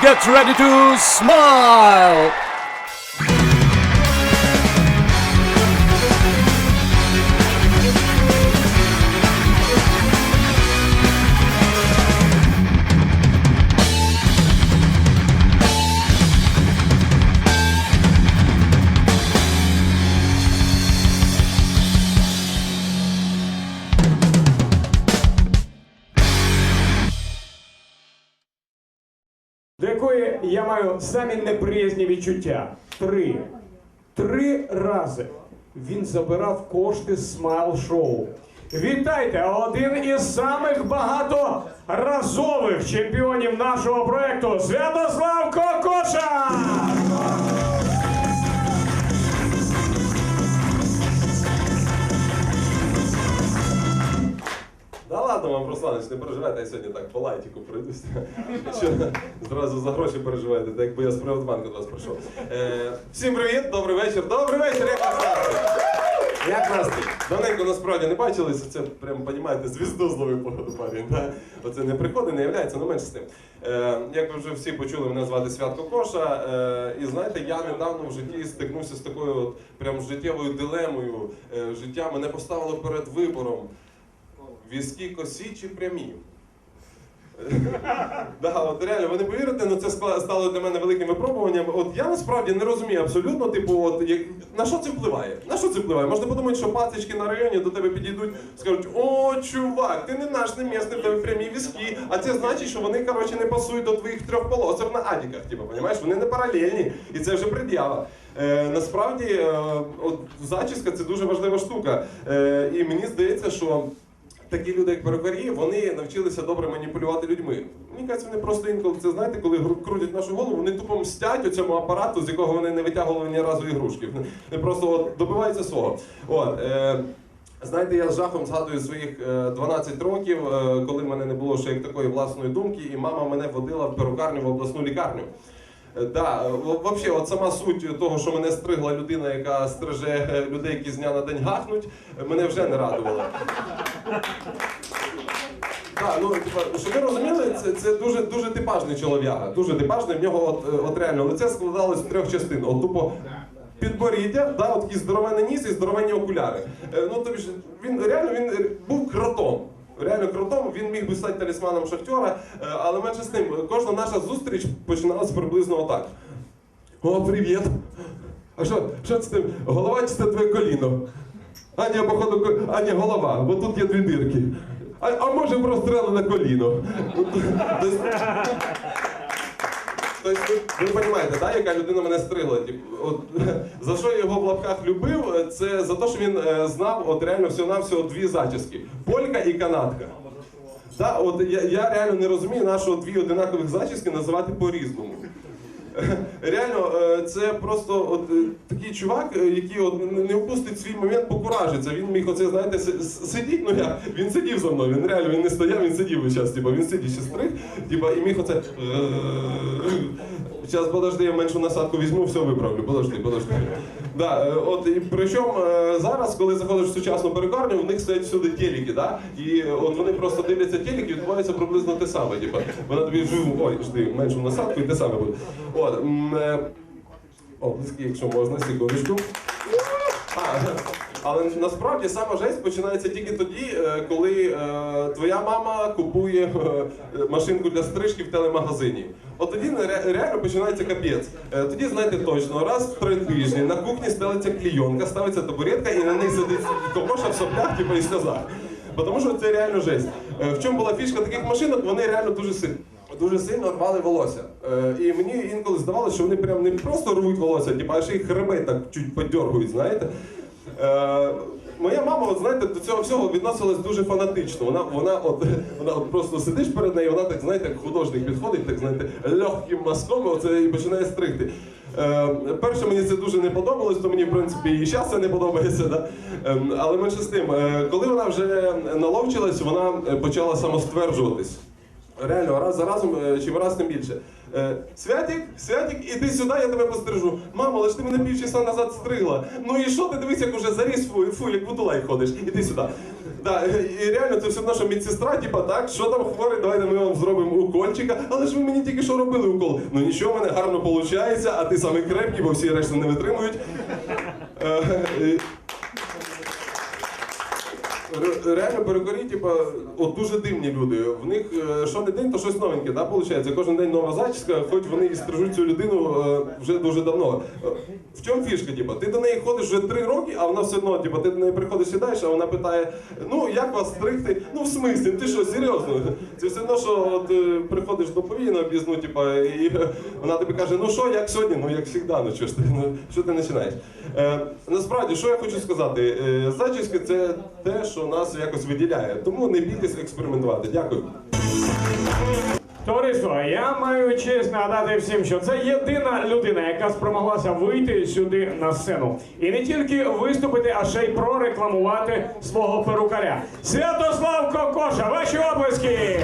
Get ready to smile! Я маю самі неприязні відчуття. Три. Три рази він забирав кошти з смайл шоу. Вітайте! Один із самих багаторазових чемпіонів нашого проекту Святослав Кокоша! Да ладно вам, Русланович, не переживайте, я сьогодні так по лайтіку пройдусь. Що зразу за гроші переживаєте, так якби я з Приватбанку до вас прийшов. Е, всім привіт, добрий вечір. Добрий вечір, як настрій? Як настрій? Давненько насправді не бачились, це прям, понімаєте, звізду зловив походу парень. Да? Оце не приходить, не являється, ну менше з тим. Е, як ви вже всі почули, мене звати Святко Коша. Е, і знаєте, я недавно в житті стикнувся з такою от прям життєвою дилемою. Е, життя мене поставило перед вибором. Візки косі чи прямі? Да, от реально, ви не повірите, ну це стало для мене великим випробуванням. От я насправді не розумію абсолютно, типу, от як на що це впливає? На що це впливає? Можна подумати, що пацички на районі до тебе підійдуть, скажуть: о, чувак, ти не наш не місний, в тебе прямі візки. А це значить, що вони коротше не пасують до твоїх трьох полосок на адіках. Типу, понімаєш? Вони не паралельні, і це вже пред'ява. Е, насправді, е, от зачіска це дуже важлива штука. Е, і мені здається, що такі люди, як перукарі, вони навчилися добре маніпулювати людьми. Мені кажеться, вони просто інколи це знаєте, коли крутять нашу голову, вони тупо мстять у цьому апарату, з якого вони не витягували ні разу ігрушки. Вони просто от, добиваються свого. От, е, Знаєте, я з жахом згадую своїх е, 12 років, е, коли в мене не було ще як такої власної думки, і мама мене водила в перукарню в обласну лікарню. Да, е, в- вообще, от сама суть того, що мене стригла людина, яка стриже е, людей, які з дня на день гахнуть, мене вже не радувала. Так, ну типа, щоб ви розуміли, це, це дуже дуже типажний чолов'яга. Дуже типажний. В нього от, е, от реально лице складалось з трьох частин. От тупо підборіддя, да, от такий здоровенний ніс і здоровенні окуляри. Ну тобі ж він реально він був кротом. Реально крутом, він міг би стати талісманом шахтера, е, але менше з тим, кожна наша зустріч починалася приблизно отак. О, привіт! А що, що це тим? Голова чи це твоє коліно? А ні, походу, а ні, голова, бо тут є дві дирки. А, а може прострелене коліно. Тобто, ви, розумієте, да, яка людина мене стригла? Тіп, от, за що я його в лапках любив, це за те, що він е, знав от реально всього-навсього дві зачіски: полька і канадка. Да, от я, я реально не розумію, на що дві одинакових зачіски називати по-різному. Реально, це просто от е, такий чувак, е, який от не- впустить свій момент покуражиться. Він міг оце, знаєте, си- сидіть, ну я, він сидів за мною, він реально він не стояв, він сидів весь час, типу, він сидів ще стриг, типу, і міг оце. Зараз подожди, я меншу насадку візьму, все виправлю. Подожди, подожди. Да, е, от і причому е, зараз, коли заходиш в сучасну перукарню, в них стоять всюди телеки, да? І е, от вони просто дивляться телеки, відбувається приблизно те саме. Типу, вона тобі ой, жди, меншу насадку і те саме буде. От, е, облиски, якщо можна, секундочку. А, але насправді сама жесть починається тільки тоді, е, коли е, твоя мама купує е, машинку для стрижки в телемагазині. От тоді реально починається капець. Е, Тоді знаєте точно, раз в три тижні на кухні стелиться клійонка, ставиться табуретка і на неї сидить кокоша в соплях, типу, і. Бо Тому що це реально жесть. Е, В чому була фішка таких машинок? Вони реально дуже сильно. Дуже сильно рвали волосся. Е, і мені інколи здавалося, що вони прям не просто рвуть волосся, типу, а ще й хребет так чуть подьоргують, знаєте. Е, моя мама, от знаєте, до цього всього відносилась дуже фанатично. Вона, вона, от, вона от просто сидиш перед нею, вона так, знаєте, як художник підходить, так знаєте, легким мазком оце, і починає стригти. Е, перше, мені це дуже не подобалось, то мені, в принципі, і зараз це не подобається. Да? Е, але менше з тим, е, коли вона вже наловчилась, вона е, почала самостверджуватись. Реально, раз за разом, е, чим раз тим більше. Е, Святік, Святік, іди сюди, я тебе пострижу. Мамо, але ж ти мене півчаса назад стригла. Ну і що ти дивись, як уже заріс, фу, як бутулай ходиш, іди сюди. Да, і реально це все одно, що медсестра, типа, так, що там хворий, давайте ми вам зробимо укольчика. Але ж ви мені тільки що робили укол. Ну нічого, в мене гарно виходить, а ти самий крепкий, бо всі решта не витримують. Ре- Реально перукарі, типа, от дуже дивні люди. В них е, що не день, то щось новеньке, да, виходить? Кожен день нова зачіска, хоч вони і стрижуть цю людину е, вже дуже давно. Е, В чому фішка? Типа, ти до неї ходиш вже три роки, а вона все одно, типа, ти до неї приходиш, сідаєш, а вона питає: ну як вас стригти? Ну в смислі, ти що, серйозно? Це все одно, що от, приходиш до повійного об'їзну, типа, і вона тобі каже, ну що, як сьогодні? Ну як завжди, ну що ж ти, ну що ти починаєш? Насправді, що я хочу сказати? Зачіска це те, що нас якось виділяє. Тому не бійтесь експериментувати. Дякую. Товариство, я маю честь нагадати всім, що це єдина людина, яка спромоглася вийти сюди на сцену. І не тільки виступити, а ще й прорекламувати свого перукаря. Святослав Кокоша, ваші облески!